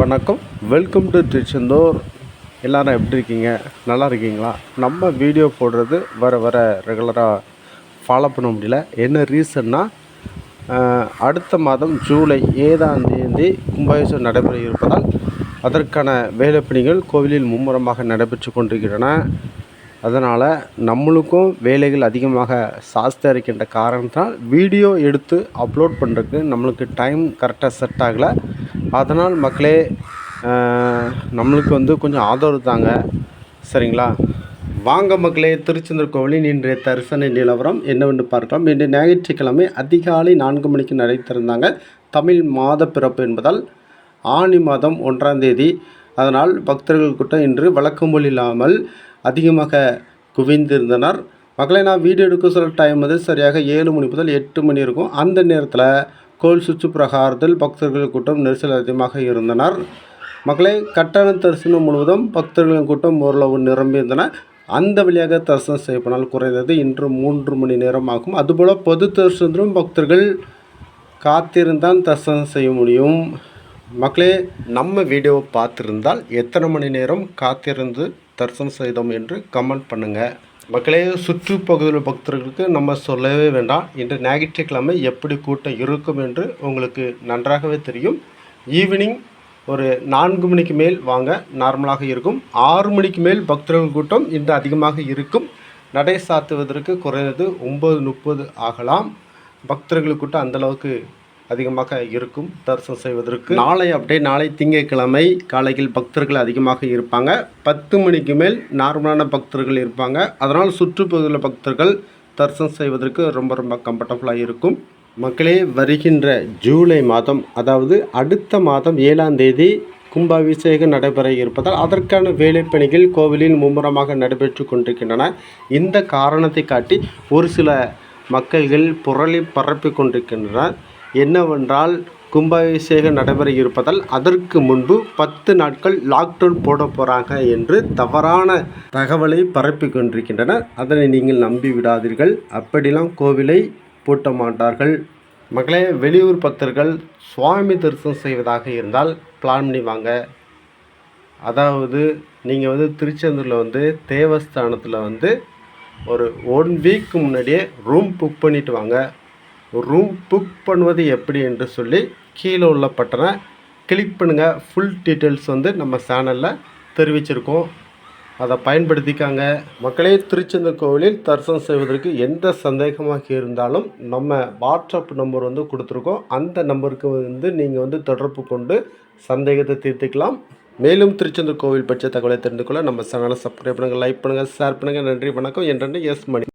வணக்கம். Welcome to Tiruchendur எல்லாரும் எப்படி இருக்கீங்க? நல்லா இருக்கீங்களா? நம்ம வீடியோ போடுறது வர வர ரெகுலராக ஃபாலோ பண்ண முடியல. என்ன ரீசன்னா அடுத்த மாதம் ஜூலை ஏழாம் தேதி கும்பாபிஷேகம் நடைபெற இருப்பதால் அதற்கான வேலைப்பணிகள் கோவிலில் மும்முரமாக நடைபெற்று கொண்டிருக்கின்றன. அதனால் நம்மளுக்கும் வேலைகள் அதிகமாக சாஸ்தியாக இருக்கின்ற காரணத்தால் வீடியோ எடுத்து அப்லோட் பண்ணுறதுக்கு நம்மளுக்கு டைம் கரெக்டாக செட் ஆகலை. அதனால் மக்களே நம்மளுக்கு வந்து கொஞ்சம் ஆதரவு தாங்க. சரிங்களா? வாங்க மக்களே திருச்செந்தூர் கோவிலின் இன்றைய தரிசன நிலவரம் என்னவென்று பார்க்கலாம். இன்று ஞாயிற்றுக்கிழமை அதிகாலை நான்கு மணிக்கு நடை திறந்தாங்க தமிழ் மாத பிறப்பு என்பதால் ஆனி மாதம் ஒன்றாம் தேதி. அதனால் பக்தர்கள் கூட்டம் இன்று வழக்கம் போல் இல்லாமல் அதிகமாக குவிந்திருந்தனர். மக்களை நான் வீடியோ எடுக்க சொல்ல டைம் வந்து சரியாக ஏழு மணி முதல் எட்டு மணி இருக்கும். அந்த நேரத்தில் கோல் சுற்று பிரகாரத்தில் பக்தர்கள் கூட்டம் நெரிசல் அதிகமாக இருந்தனர். மக்களை கட்டண தரிசனம் முழுவதும் பக்தர்களின் கூட்டம் ஓரளவு நிரம்பியிருந்தன அந்த வழியாக தரிசனம் செய்யப்பனால் குறைந்தது இன்று மூன்று மணி நேரம் ஆகும். அதுபோல் பொது தரிசனத்திலும் பக்தர்கள் காத்திருந்தான் தரிசனம் செய்ய முடியும். மக்களே நம்ம வீடியோவை பார்த்துருந்தால் எத்தனை மணி நேரம் காத்திருந்து தரிசனம் செய்தோம் என்று கமெண்ட் பண்ணுங்கள் மக்களே சுற்றுப்பகுதியில் பக்தர்களுக்கு நம்ம சொல்லவே வேண்டாம். இன்று ஞாயிற்றுக்கிழமை எப்படி கூட்டம் இருக்கும் என்று உங்களுக்கு நன்றாகவே தெரியும். ஈவினிங் ஒரு நான்கு மணிக்கு மேல் வாங்க நார்மலாக இருக்கும். ஆறு மணிக்கு மேல் பக்தர்கள் கூட்டம் இன்று அதிகமாக இருக்கும். நடை சாத்துவதற்கு குறைந்தது ஒம்பது முப்பது ஆகலாம். பக்தர்கள் கூட்டம் அந்தளவுக்கு அதிகமாக இருக்கும் தரிசனம் செய்வதற்கு. நாளை அப்படியே நாளை திங்கட்கிழமை காலையில் பக்தர்கள் அதிகமாக இருப்பாங்க. பத்து மணிக்கு மேல் நார்மலான பக்தர்கள் இருப்பாங்க. அதனால் சுற்றுப்பகுதியில் பக்தர்கள் தரிசனம் செய்வதற்கு ரொம்ப ரொம்ப கம்ஃபர்டபுளாக இருக்கும். மக்களே வருகின்ற ஜூலை மாதம் அதாவது அடுத்த மாதம் ஏழாம் தேதி கும்பாபிஷேகம் நடைபெற இருப்பதால் அதற்கான வேலைப்பணிகள் கோவிலில் மும்முரமாக நடைபெற்று கொண்டிருக்கின்றன. இந்த காரணத்தை காட்டி ஒரு சில மக்கள்கள் புரளி பரப்பி கொண்டிருக்கின்றனர். என்னவென்றால் கும்பாபிஷேகம் நடைபெற இருப்பதால் அதற்கு முன்பு பத்து நாட்கள் லாக்டவுன் போட போகிறாங்க என்று தவறான தகவலை பரப்பி கொண்டிருக்கின்றனர் அதனை நீங்கள் நம்பி விடாதீர்கள் அப்படிலாம் கோவிலை பூட்ட மாட்டார்கள். மக்களே வெளியூர் பக்தர்கள் சுவாமி தரிசனம் செய்வதாக இருந்தால் பிளான் பண்ணி வாங்க. அதாவது நீங்கள் வந்து திருச்செந்தூரில் வந்து தேவஸ்தானத்தில் வந்து ஒரு ஒன் வீக் முன்னாடியே ரூம் புக் பண்ணிவிட்டு வாங்க. ரூம் புக் பண்ணுவது எப்படி என்று சொல்லி கீழே உள்ள பட்டனை கிளிக் பண்ணுங்கள் ஃபுல் டீட்டெயில்ஸ் வந்து நம்ம சேனலில் தெரிவிச்சிருக்கோம். அதை பயன்படுத்திக்காங்க. மக்களே திருச்செந்தூர் கோவிலில் தரிசனம் செய்வதற்கு எந்த சந்தேகமாக இருந்தாலும் நம்ம வாட்ஸ்அப் நம்பர் வந்து கொடுத்துருக்கோம். அந்த நம்பருக்கு வந்து நீங்கள் வந்து தொடர்பு கொண்டு சந்தேகத்தை தீர்த்துக்கலாம். மேலும் திருச்செந்தூர் கோவில் பற்றிய தகவலை தெரிந்து கொள்ள நம்ம சேனலை சப்ஸ்கிரைப் பண்ணுங்கள் லைக் பண்ணுங்கள் ஷேர் பண்ணுங்கள் நன்றி வணக்கம். என்றென்று எஸ் மணி